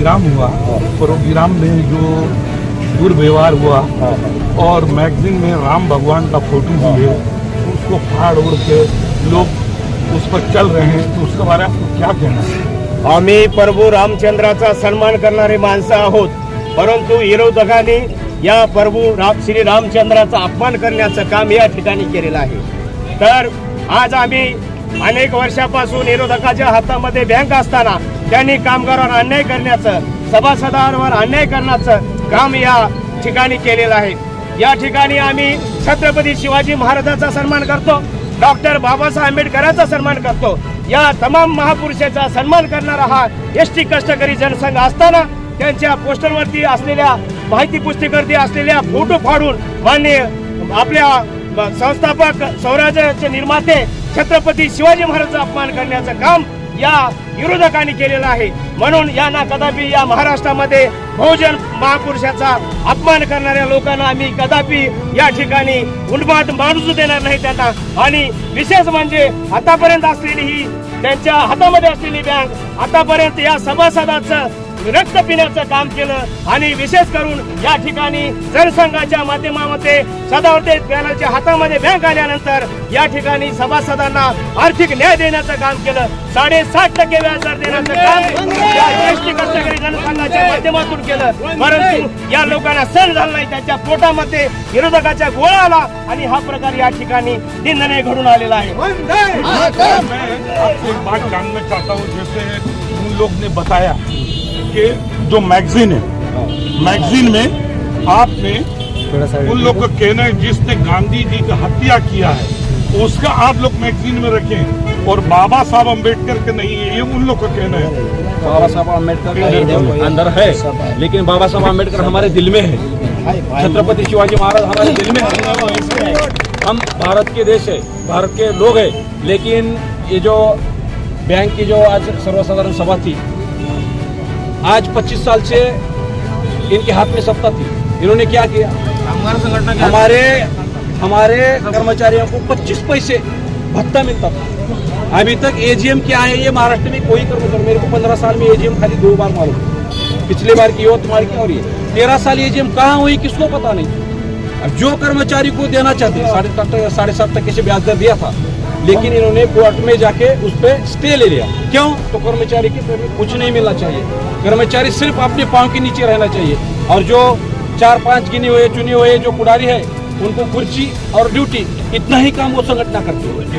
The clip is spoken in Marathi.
प्रोग्राम हुआ प्रोग्राम में जो दुर्व्यवहार हुआ और मैगजीन में राम भगवान का फोटो भी है उसको फाड़ उड़ के लोग उस पर चल रहे हैं तो उसके बारे में आपको क्या कहना है? आम्ही प्रभू रामचंद्राचा सन्मान करणारे माणसं आहोत परंतु विरोधकांनी या प्रभू राम श्री रामचंद्राचा अपमान करण्याचं काम या ठिकाणी केलेलं आहे. तर आज आम्ही अनेक वर्षापासून विरोधकाच्या हातामध्ये बँक असताना त्यांनी कामगारांवर अन्याय करण्याचं सभासदांवर अन्याय करण्याचं काम या ठिकाणी केलेलं आहे. या ठिकाणी आम्ही छत्रपती शिवाजी महाराजांचा सन्मान करतो डॉक्टर बाबासाहेब आंबेडकरांचा सन्मान करतो. या तमाम महापुरुषाचा सन्मान करणारा हा एस टी कष्टकरी जनसंघ असताना त्यांच्या पोस्टरवरती असलेल्या माहिती पुस्तिकेवरती असलेल्या फोटो फाडून मान्य आपल्या संस्थापक स्वराज्याचे निर्माते छत्रपती शिवाजी महाराजांचा अपमान करण्याचं काम या विरोधकांनी केलेलं आहे. म्हणून यांना कदापि या महाराष्ट्रामध्ये बहुजन महापुरुषाचा अपमान करणाऱ्या लोकांना आम्ही कदापि या ठिकाणी उन्माद माणूस देणार नाही त्यांना. आणि विशेष म्हणजे आतापर्यंत असलेली ही त्यांच्या हातामध्ये असलेली बँक आतापर्यंत या सभासदाचं रक्त पिण्याचं काम केलं आणि विशेष करून या ठिकाणी जनसंघाच्या माध्यमामध्ये सदावर्ते पॅनलच्या हातामध्ये बँक आल्यानंतर या ठिकाणी सभासदांना आर्थिक न्याय देण्याचं काम केलं. साडेसात टक्के व्याजदर देण्याचं काम या ज्येष्ठ कष्टकरी जनसंघाच्या माध्यमातून केलं. परंतु या लोकांना सण झाला नाही त्यांच्या पोटामध्ये विरोधकाच्या गोळा आला आणि हा प्रकार या ठिकाणी निंदने घडून आलेला आहे. आपसे एक बात जानना चाहता हूँ जैसे उन लोग ने बताया। कि जो मैगजीन है। मैगजीन में आपने उन लोग का कहना है जिसने गांधी जी की हत्या किया है उसका आप लोग मैगजीन में रखें। और बाबा साहब अंबेडकर के नहीं है ये उन लोग का कहना है। बाबा साहब अंबेडकर अंदर है। लेकिन बाबा साहब अंबेडकर हमारे दिल में है। छत्रपति शिवाजी महाराज हमारे दिल में है। हम भारत के देश है भारत के लोग हैं लेकिन ये जो बैंक की जो आज सर्वसाधारण सभा थी आज 25 साल से इनके हाथ में सत्ता थी। इन्होंने क्या किया? हमारे हमारे कर्मचारियों को 25 पैसे भत्ता मिलता था। अभी तक एजीएम क्या है ये महाराष्ट्र में कोई कर्मचारी मेरे को पंद्रह साल में एजीएम खाली दो बार मालूम। है। पिछले बार की यवतमाल की और ये। तेरह साल एजीएम कहाँ हुई किसको पता नहीं। अब जो कर्मचारी को देना चाहते साढ़े सात साढ़े सात टके से ब्याज दर दिया था लेकिन इन्होंने कोर्ट में जाके उस पर स्टे ले लिया। क्यों? तो कर्मचारी के कुछ नहीं मिलना चाहिए। कर्मचारी सिर्फ़ अपने पाँव के नीचे रहना चाहिए। और जो चार पाँच गिने हुए, चुने हुए जो पुडारी है, उनको कुर्सी और ड्यूटी, इतना ही काम वो संगठना करते है।